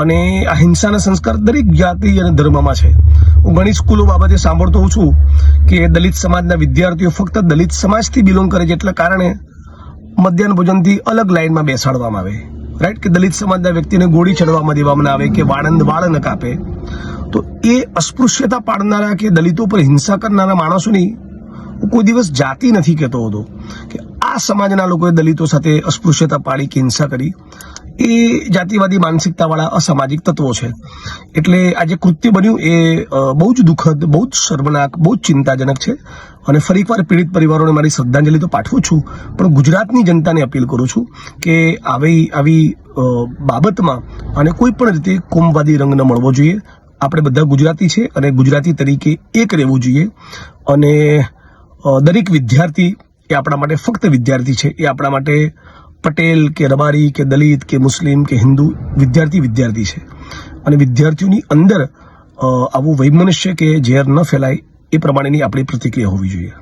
અને આ હિંસાના સંસ્કાર દરેક જાતિ અને ધર્મમાં છે. હું ઘણી સ્કૂલો બાબતે સાંભળતો હોઉં છું કે દલિત સમાજના વિદ્યાર્થીઓ ફક્ત દલિત સમાજથી બિલોંગ કરે છે એટલા કારણે મધ્યાહન ભોજનથી અલગ લાઈનમાં બેસાડવામાં આવે. રાઈટ કે દલિત સમાજના વ્યક્તિને ગોળી ચડવામાં દેવામાં આવે કે વાળંદ વાળ ન કાપે. તો એ અસ્પૃશ્યતા પાડનારા કે દલિતો પર હિંસા કરનારા માણસોની હું કોઈ દિવસ જાતિ નથી કહેતો હતો. કે આ સમાજના લોકોએ દલિતો સાથે અસ્પૃશ્યતા પાડી કે હિંસા કરી. એ જાતિવાદી માનસિકતાવાળા અસામાજિક તત્વો છે. એટલે આ જે કૃત્ય બન્યું એ બહુ જ દુઃખદ, બહુ જ શર્મનાક, બહુ જ ચિંતાજનક છે. અને ફરી એકવાર પીડિત પરિવારોને મારી શ્રદ્ધાંજલિ તો પાઠવું છું, પણ ગુજરાતની જનતાને અપીલ કરું છું કે આવી આવી બાબતમાં અને કોઈ પણ રીતે કોમવાદી રંગ ન મળવો જોઈએ. આપણે બધા ગુજરાતી છે અને ગુજરાતી તરીકે એક રહેવું જોઈએ. અને દરેક વિદ્યાર્થી એ આપણા માટે ફક્ત વિદ્યાર્થી છે, એ આપણા માટે પટેલ કે રબારી કે દલિત કે મુસ્લિમ કે હિન્દુ વિદ્યાર્થી વિદ્યાર્થી છે. અને વિદ્યાર્થીઓની અંદર આવું વૈમનસ્ય કે ઝેર ન ફેલાય એ પ્રમાણેની આપણી પ્રતિક્રિયા હોવી જોઈએ.